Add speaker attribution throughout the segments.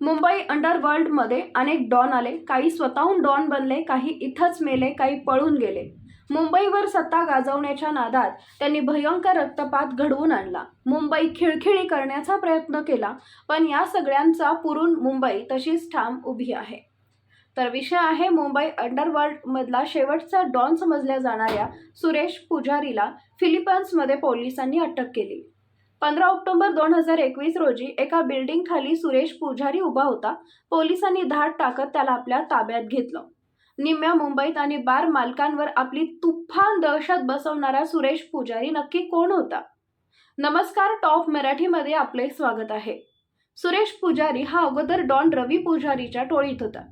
Speaker 1: मुंबई अंडरवर्ल्डमध्ये अनेक डॉन आले. काही स्वतःहून डॉन बनले काही इथंच मेले काही पळून गेले. मुंबईवर सत्ता गाजवण्याच्या नादात त्यांनी भयंकर रक्तपात घडवून आणला. मुंबई खिळखिळी करण्याचा प्रयत्न केला पण या सगळ्यांचा पुरून मुंबई तशीच ठाम उभी आहे. तर विषय आहे मुंबई अंडरवर्ल्डमधला शेवटचा डॉन समजल्या जाणाऱ्या सुरेश पुजारीला फिलिपाईन्समध्ये पोलिसांनी अटक केली. पंधरा ऑक्टोबर दोन हजार एकवीस रोजी एका बिल्डिंग खाली सुरेश पुजारी उभा होता. पोलिसांनी धाड टाकत त्याला आपल्या ताब्यात घेतलं. निम्म्या मुंबईत आणि बार मालकांवर आपली तुफान दहशत बसवणारा सुरेश पुजारी नक्की कोण होता? नमस्कार टॉप मराठीमध्ये आपले स्वागत आहे. सुरेश पुजारी हा अगोदर डॉन रवी पुजारीच्या टोळीत होता.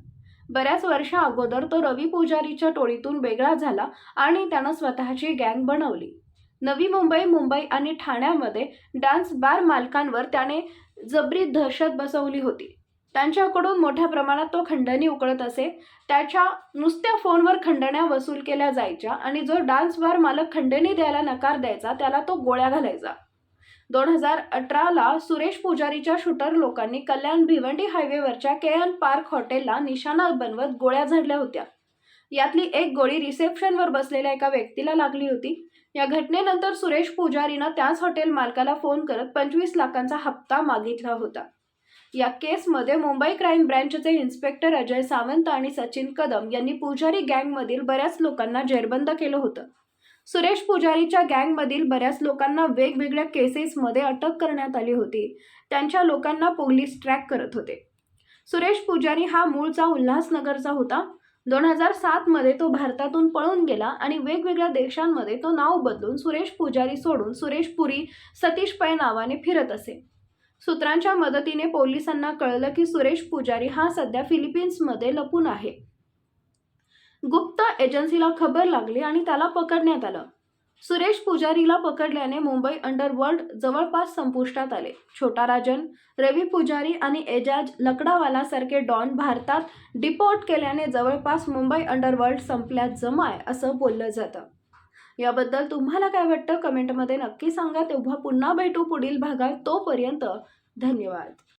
Speaker 1: बऱ्याच वर्षा अगोदर तो रवी पुजारीच्या टोळीतून वेगळा झाला आणि त्यानं स्वतःची गँग बनवली. नवी मुंबई मुंबई आणि ठाण्यामध्ये डान्स बार मालकांवर त्याने जबरी दहशत बसवली होती. त्यांच्याकडून मोठ्या प्रमाणात तो खंडणी उकळत असे त्याच्या नुसत्या फोनवर खंडण्या वसूल केल्या जायच्या आणि जो डान्स बार मालक खंडणी द्यायला नकार द्यायचा त्याला तो गोळ्या घालायचा. दोन हजार अठराला सुरेश पुजारीच्या शूटर लोकांनी कल्याण भिवंडी हायवेवरच्या के एन पार्क हॉटेलला निशाणा बनवत गोळ्या झाडल्या होत्या. यातली एक गोळी रिसेप्शनवर बसलेल्या एका व्यक्तीला लागली होती. या घटनेनंतर सुरेश पुजारीनं त्याच हॉटेल मालकाला फोन करत पंचवीस लाखांचा हप्ता मागितला होता. या केसमध्ये मुंबई क्राईम ब्रँचचे इन्स्पेक्टर अजय सावंत आणि सचिन कदम यांनी पुजारी गँगमधील बऱ्याच लोकांना जेरबंद केलं होतं. सुरेश पुजारीच्या गँगमधील बऱ्याच लोकांना वेगवेगळ्या केसेसमध्ये अटक करण्यात आली होती. त्यांच्या लोकांना पोलीस ट्रॅक करत होते. सुरेश पुजारी हा मूळचा उल्हासनगरचा होता. दोन हजार सातमध्ये तो भारतातून पळून गेला आणि वेगवेगळ्या देशांमध्ये तो नाव बदलून सुरेश पुजारी सोडून सुरेश पुरी सतीश पै नावाने फिरत असे. सूत्रांच्या मदतीने पोलिसांना कळलं की सुरेश पुजारी हा सध्या फिलिपिन्समध्ये लपून आहे. गुप्त एजन्सीला खबर लागली आणि त्याला पकडण्यात आलं. सुरेश पुजारीला पकडल्याने मुंबई अंडरवर्ल्ड जवळपास संपुष्टात आले. छोटा राजन रवी पुजारी आणि एजाज लकडावाला सारखे डॉन भारतात डिपोर्ट केल्याने जवळपास मुंबई अंडरवर्ल्ड संपल्यात जमाय असं बोललं जातं. याबद्दल तुम्हाला काय वाटतं? कमेंटमध्ये नक्की सांगा. तेव्हा पुन्हा भेटू पुढील भागात. तोपर्यंत धन्यवाद.